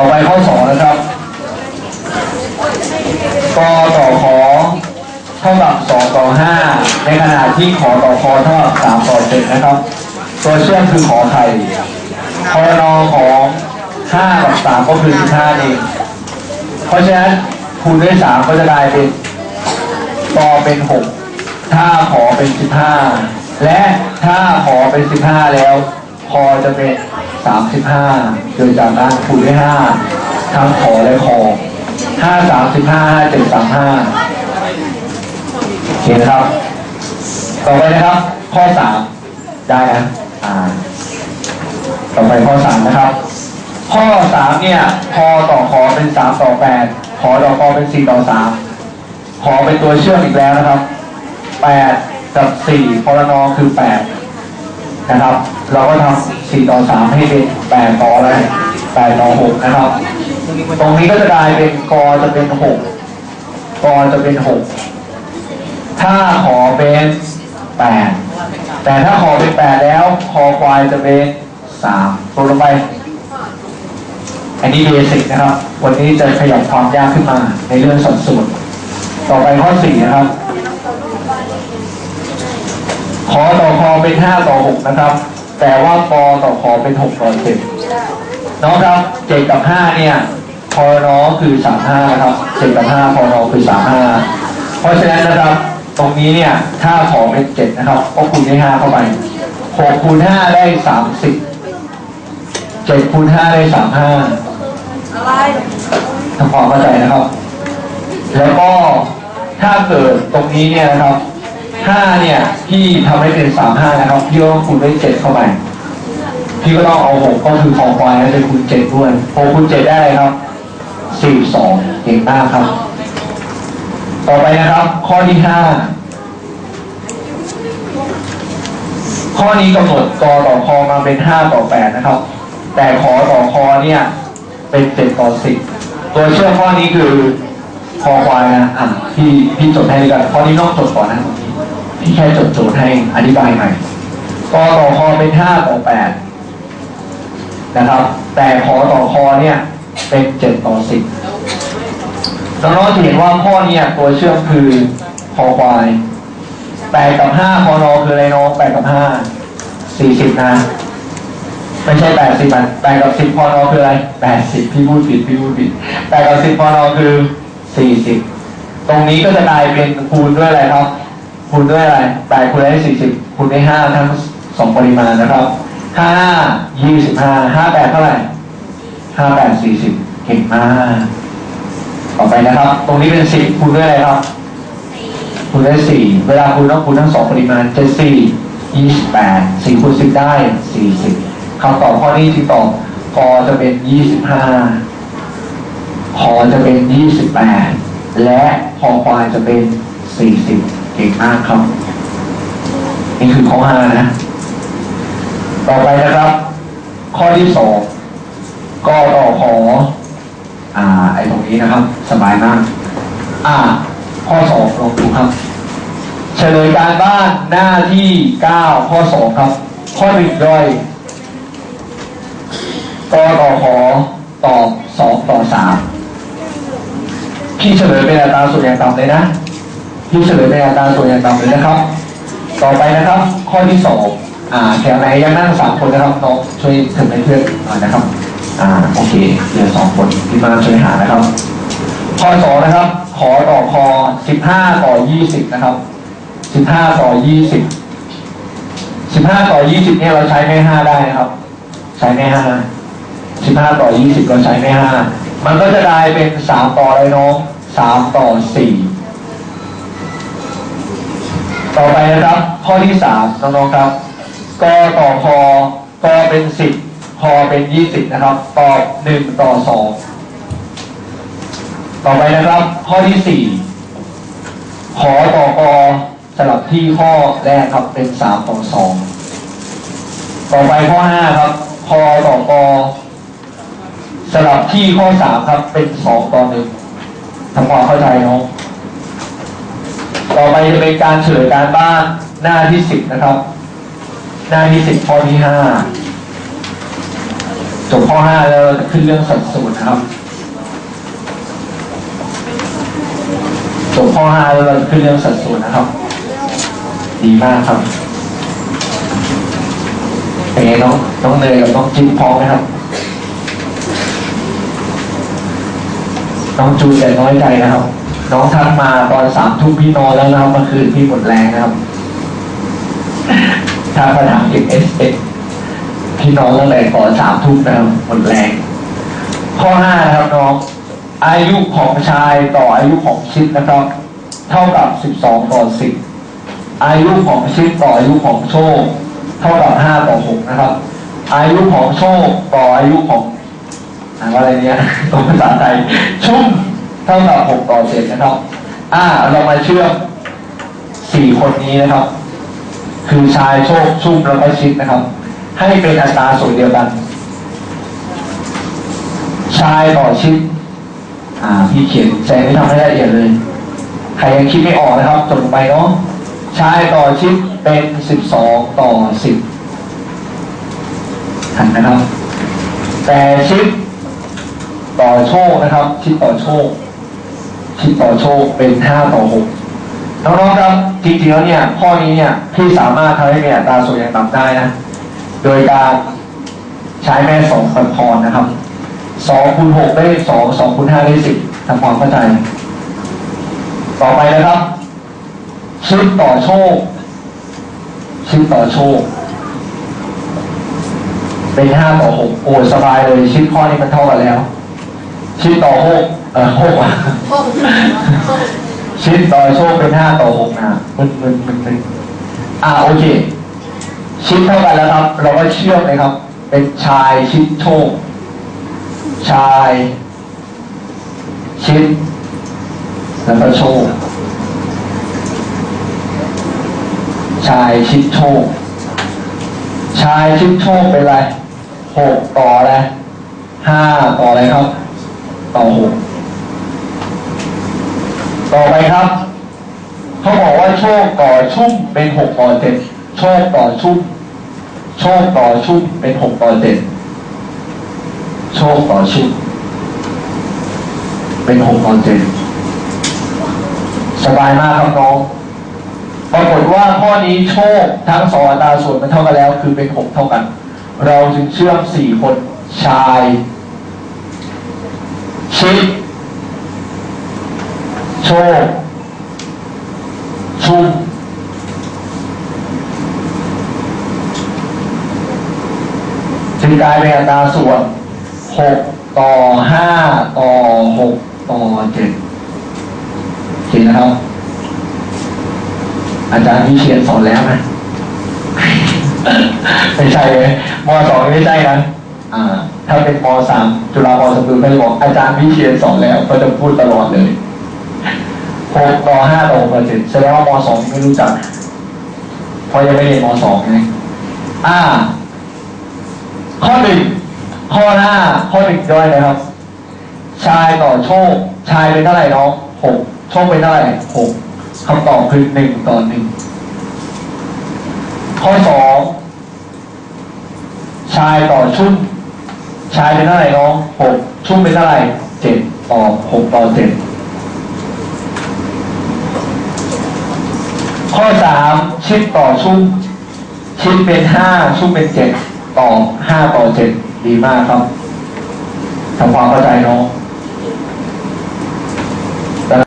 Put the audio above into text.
ต่อไปข้อสองนะครับกต่อขอเท่ากับสองต่อห้าในขณะที่ขอต่อคอเท่ากับสามต่อเจ็ดนะครับ ตัวเชื่อมคือขอไข่พรนของห้ากับสามก็คือสิบห้าเอง เพราะฉะนั้นคูณด้วยสามก็จะได้เป็นกอเป็นหกถ้าขอเป็นสิบห้าและถ้าขอเป็นสิบห้าแล้ว คอจะเป็น สามสิบห้าโดยจากนั้นคูณด้วยห้าทั้งขอและคอห้าสามสิบห้าห้าเจ็ดสามห้าโอเคนะครับ ต่อไปนะครับ ข้อสามได้นะอ่าต่อไปข้อสามนะครับ ข้อสามเนี่ยพอต่อคอเป็นสามต่อแปดขอต่อคอเป็นสี่ต่อสามขอเป็นตัวเชื่อมอีกแล้วนะครับแปดกับสี่พลนอคือแปด นะครับ เราก็ทำสี่ต่อสามให้เป็นแปดต่ออะไรแปดต่อหกนะครับ ตรงนี้ก็จะกลายเป็นกอจะเป็นหกกอจะเป็นหกถ้าขอเป็นแปดแต่ถ้าขอเป็นแปดแล้วคอควายจะเป็นสามตัวลงไป อันนี้เบสิกนะครับ วันนี้จะขยับความยากขึ้นมาในเรื่องสัดส่วนต่อไปข้อสี่นะครับ ขอต่อคอเป็นห้าต่อหกนะครับ แต่ว่ากอต่อคอเป็นหกต่อเจ็ดน้องครับเจ็ดกับห้าเนี่ยพอนอคือสามห้านะครับเจ็ดกับห้าพอนอคือสามห้าเพราะฉะนั้นนะครับ ตรงนี้เนี่ยถ้าขอเป็นเจ็ดนะครับก็คูณด้วยห้าเข้าไปหกคูณห้าได้สามสิบเจ็ดคูณห้าได้สามห้าอะไรทำความเข้าใจนะครับ แล้วก็ถ้าเกิดตรงนี้เนี่ยนะครับ ห้าเนี่ยพี่ทำให้เป็นสามห้านะครับพี่ก็ต้องคูณด้วยเจ็ดเข้าไป พี่ก็ต้องเอาหกก็คือของควายแล้วไปคูณเจ็ดด้วยหกคูณเจ็ดได้ครับสี่สองเก่งมากครับ ต่อไปนะครับ ข้อที่ห้าข้อนี้กำหนดกอต่อคอมาเป็นห้าต่อแปดนะครับ แต่ขอต่อคอเนี่ยเป็นเจ็ดต่อสิบตัวเชื่อมข้อนี้คือคอควายนะอะพี่พี่จดให้ดีกว่าข้อนี้น้อกจดก่อนนะ พี่แค่จดโจทย์ให้อธิบายใหม่กอต่อคอเป็นห้าต่อแปดนะครับ แต่ขอต่อคอเนี่ยเป็นเจ็ดต่อสิบน้องๆจะเห็นว่าข้อเนี้ตัวเชื่อมคือคอควายแปดกับห้าคอนอคืออะไรน้องแปดกับห้าสี่สิบนะไม่ใช่แปดสิบอะแปดกับสิบพอนอคืออะไรแปดสิบพี่พูดผิดพี่พูดผิดแปดกับสิบพอนอคือสี่สิบตรงนี้ก็จะกลายเป็นคูณด้วยอะไรครับ คูณด้วยอะไรแปดคูณได้สี่สิบคูณได้ห้าทั้งสองปริมาณนะครับห้ายี่สิบห้าห้าแปดเท่าไหร่ห้าแปดสี่สิบเก่งมากต่อไปนะครับ ตรงนี้เป็นสิบคูณด้วยอะไรครับคูณได้สี่เวลาคูณต้องคูณทั้งสองปริมาณเจ็ดสี่ยี่สิบแปดสี่คูณสิบได้สี่สิบคำตอบข้อนี้ที่ตอบกอจะเป็นยี่สิบห้าขอจะเป็นยี่สิบแปดและคอควายจะเป็นสี่สิบ เก่งมากครับ นี่คือข้อห้านะ ต่อไปนะครับ ข้อที่สองกอต่อขอ อ่า ไอ้ตรงนี้นะครับ สบายมาก อ่า ข้อสองลองดูครับ เฉลยการบ้านหน้าที่เก้าข้อสองครับ ข้อหนึ่งย่อยกอต่อขอตอบสองต่อสามพี่เฉลยเป็นอัตราส่วนอย่างต่ำเลยนะ พี่เฉลยเป็นอัตราส่วนอย่างต่ำเลยนะครับ ต่อไปนะครับ ข้อที่สองอ่าแถวไหนยังนั่งสามคนนะครับน้องช่วยถึงให้เพื่อนหน่อยนะครับ อ่าโอเคเหลือสองคนพี่มาช่วยหานะครับ ข้อสองนะครับ ขอต่อคอสิบห้าต่อยี่สิบนะครับสิบห้าต่อยี่สิบสิบห้าต่อยี่สิบเนี่ยเราใช้ไม่ห้าได้นะครับ ใช้ไม่ห้าสิบห้าต่อยี่สิบเราใช้ไม่ห้ามันก็จะกลายเป็นสามต่ออะไรน้องสามต่อสี่ ต่อไปนะครับ ข้อที่สามน้องๆครับกต่อคอกเป็นสิบคอเป็นยี่สิบนะครับ ตอบหนึ่งต่อสองต่อไปนะครับ ข้อที่สี่ขอต่อกอสลับที่ข้อแรกครับเป็นสามต่อสองต่อไปข้อห้าครับคอต่อกอสลับที่ข้อสามครับเป็นสองต่อหนึ่งทำความเข้าใจเนาะต่อไป จะเป็นการเฉลยการบ้านหน้าที่สิบนะครับ หน้าที่สิบข้อที่ห้าจบข้อห้าแล้วเราจะขึ้นเรื่องสัดส่วนครับจบข้อห้าแล้วเราจะขึ้นเรื่องสัดส่วนนะครับ ดีมากครับเป็นไงน้องน้องเนยกับน้องจิ๊บพร้อมไหมครับน้องจูนอย่าน้อยใจนะครับ น้องทักมาตอนสามทุ่มพี่นอนแล้วนะครับเมื่อคืนพี่หมดแรงนะครับถ้าปัญหาเก็บเอสเอพี่นอนตั้งแต่ก่อนสามทุ่มนะครับหมดแรง ข้อห้านะครับน้องอายุของชายต่ออายุของชิดนะครับ เท่ากับสิบสองต่อสิบอายุของชิดต่ออายุของโชค เท่ากับห้าต่อหกนะครับ อายุของโชคต่ออายุของอ่านว่าอะไรเนี่ยตัวภาษาไทยชุ่ม เท่ากับหกต่อเจ็ดนะครับ อ่า เรามาเชื่อมสี่คนนี้นะครับ คือชายโชคชุ่มแล้วก็ชิดนะครับ ให้เป็นอัตราส่วนเดียวกัน ชายต่อชิด อ่า พี่เขียนแซงไม่ทำให้ละเอียดเลย ใครยังคิดไม่ออกนะครับจดไปเนาะ ชายต่อชิดเป็นสิบสองต่อสิบหันนะครับ แต่ชิดต่อโชคนะครับ ชิดต่อโชค ชิดต่อโชคเป็นห้าต่อหกน้องๆครับจริงๆแล้วเนี่ยข้อนี้เนี่ยพี่สามารถทำให้มีอัตราส่วนอย่างต่ำได้นะ โดยการใช้แม่สองปันพรนะครับสองคูณหกได้สองสองคูณห้าได้สิบทำความเข้าใจ ต่อไปนะครับชิดต่อโชคชิดต่อโชค เป็นห้าต่อหกโอ้สบายเลย ชิดข้อนี้มันเท่ากันแล้ว ชิดต่อหก เออหกอะชิดต่อโชคเป็นห้าต่อหกนะมึนมึนมึนมึนอ่าโอเค ชิดเท่ากันแล้วครับ เราก็เชื่อมเลยครับ เป็นชายชิดโชค ชาย ชิดแล้วก็โชค ชายชิดโชค ชายชิดโชคเป็นไรหกต่ออะไรห้าต่ออะไรครับ ต่อหก ต่อไปครับ เขาบอกว่าโชคต่อชุ่มเป็นหกต่อเจ็ดโชคต่อชุ่มโชคต่อชุ่มเป็นหกต่อเจ็ดโชคต่อชุ่มเป็นหกต่อเจ็ดสบายมากครับน้องปรากฏว่าข้อนี้โชคทั้งสองอัตราส่วนมันเท่ากันแล้ว คือเป็นหกเท่ากัน เราจึงเชื่อมสี่คนชายชิด โชคชุมจึงกลายเป็นอัตราส่วนหกต่อห้าต่อหกต่อเจ็ดโอเคนะครับ อาจารย์วิเชียนสอนแล้วนะไม่ใช่เลยมสองไม่ใช่นะอ่า ถ้าเป็นมสามจุฬาภรณ์สตูลก็จะบอกอาจารย์วิเชียนสอนแล้ว ก็จะพูดตลอดเลย หกต่อห้าต่อหกต่อเจ็ดแสดงว่ามสองไม่รู้จักเพราะยังไม่เรียนมสองไงอ่า ข้อหนึ่งข้อหน้าข้อหนึ่งด้วยนะครับ ชายต่อโชค ชายเป็นเท่าไหร่น้องหกโชคเป็นเท่าไหร่หกคำตอบคือหนึ่งต่อหนึ่งข้อสองชายต่อชุ่มชายเป็นเท่าไหร่น้องหกชุ่มเป็นเท่าไหร่เจ็ดต่อหกต่อเจ็ด ข้อสามชิดต่อชุ่มชิดเป็นห้าชุ่มเป็นเจ็ดต่อห้าต่อเจ็ดดีมากครับทำความเข้าใจน้อง